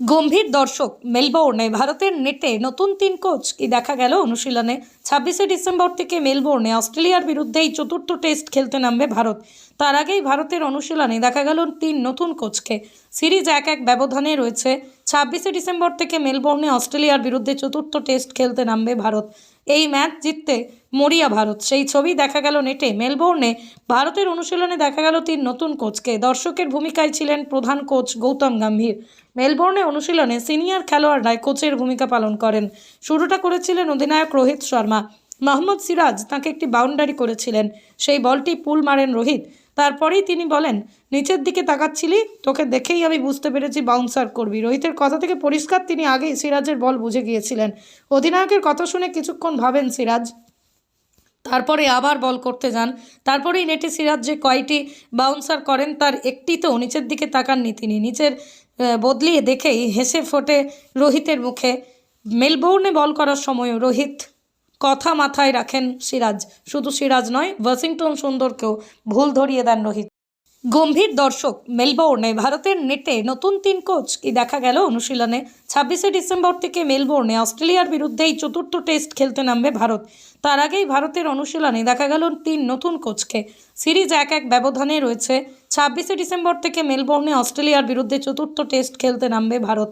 গম্ভীর দর্শক মেলবোর্নে, ভারতের নেটে নতুন তিন কোচ কি দেখা গেল অনুশীলনে? ছাব্বিশে ডিসেম্বর থেকে মেলবোর্নে অস্ট্রেলিয়ার বিরুদ্ধে এই চতুর্থ টেস্ট খেলতে নামবে ভারত। তার আগেই ভারতের অনুশীলনে দেখা গেল তিন নতুন কোচকে। সিরিজ এক এক ব্যবধানে রয়েছে। ছাব্বিশে ডিসেম্বর থেকে মেলবোর্নে অস্ট্রেলিয়ার বিরুদ্ধে চতুর্থ টেস্ট খেলতে নামবে ভারত। এই ম্যাচ জিততে মরিয়া ভারত। সেই ছবি দেখা গেল নেটে। মেলবোর্নে ভারতের অনুশীলনে দেখা গেল তিন নতুন কোচকে। দর্শকের ভূমিকায় ছিলেন প্রধান কোচ গৌতম গম্ভীর। মেলবোর্নে অনুশীলনে সিনিয়র খেলোয়াড়রাই কোচের ভূমিকা পালন করেন। শুরুটা করেছিলেন অধিনায়ক রোহিত শর্মা। মোহাম্মদ সিরাজ তাকে একটি বাউন্ডারি করেছিলেন। সেই বলটি পুল মারেন রোহিত। তারপরেই তিনি বলেন, নিচের দিকে তাকাচ্ছিলি? তোকে দেখেই আমি বুঝতে পেরেছি বাউন্সার করবি। রোহিতের কথা থেকে পরিষ্কার তিনি আগেই সিরাজের বল বুঝে গিয়েছিলেন। অধিনায়কের কথা শুনে কিছুক্ষণ ভাবেন সিরাজ। তারপরে আবার বল করতে যান। তারপরেই নেটে সিরাজ যে কয়টি বাউন্সার করেন, তার একটিতেও নিচের দিকে তাকাননি তিনি। নিচের বদলিয়ে দেখেই হেসে ফোটে রোহিতের মুখে। মেলবোর্নে বল করার সময়ও রোহিত কথা মাথায় রাখেন সিরাজ। শুধু সিরাজ নয়, ওয়াশিংটন সুন্দরকেও ভুল ধরিয়ে দেন রোহিত। গম্ভীর দর্শক, মেলবোর্নে ভারতের নেটে নতুন তিন কোচ কি দেখা গেল অনুশীলনে? ছাব্বিশে ডিসেম্বর থেকে মেলবোর্নে অস্ট্রেলিয়ার বিরুদ্ধে এই চতুর্থ টেস্ট খেলতে নামবে ভারত। তার আগেই ভারতের অনুশীলনে দেখা গেল তিন নতুন কোচকে। সিরিজ এক এক ব্যবধানে রয়েছে। ছাব্বিশে ডিসেম্বর থেকে মেলবোর্নে অস্ট্রেলিয়ার বিরুদ্ধে চতুর্থ টেস্ট খেলতে নামবে ভারত।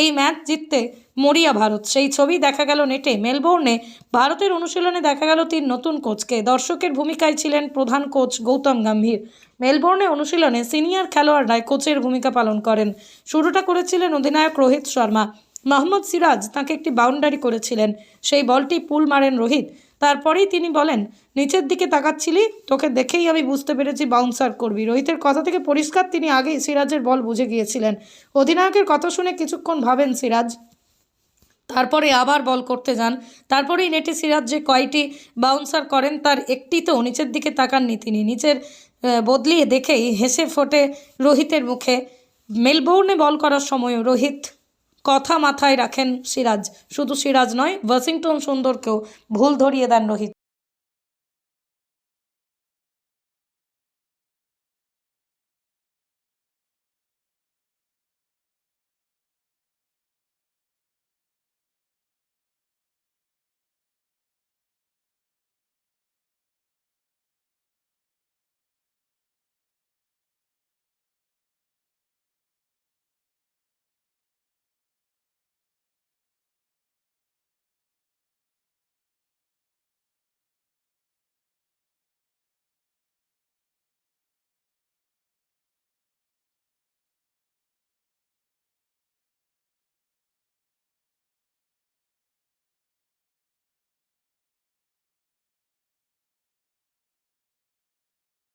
এই ম্যাচ জিততে মরিয়া ভারত। সেই ছবি দেখা গেল নেটে। মেলবোর্নে ভারতের অনুশীলনে দেখা গেল তিন নতুন কোচকে। দর্শকের ভূমিকায় ছিলেন প্রধান কোচ গৌতম গম্ভীর। মেলবোর্নে অনুশীলনে সিনিয়র খেলোয়াড়রাই কোচের ভূমিকা পালন করেন। শুরুটা করেছিলেন অধিনায়ক রোহিত শর্মা। মোহাম্মদ সিরাজ তাকে একটি বাউন্ডারি করেছিলেন। সেই বলটি পুল মারেন রোহিত। তারপরেই তিনি বলেন, নিচের দিকে তাকাচ্ছিলি? তোকে দেখেই আমি বুঝতে পেরেছি বাউন্সার করবি। রোহিতের কথা থেকে পরিষ্কার তিনি আগেই সিরাজের বল বুঝে গিয়েছিলেন। অধিনায়কের কথা শুনে কিছুক্ষণ ভাবেন সিরাজ। তারপরে আবার বল করতে যান। তারপরেই নেটে সিরাজ যে কয়টি বাউন্সার করেন, তার একটিতেও নিচের দিকে তাকাননি তিনি। নিচের বদলিয়ে দেখেই হেসে ফোটে রোহিতের মুখে। মেলবোর্নে বল করার সময়ও রোহিত কথা মাথায় রাখেন সিরাজ। শুধু সিরাজ নয় ওয়াশিংটন সুন্দরকেও ভুল ধরিয়ে দেন রোহিত।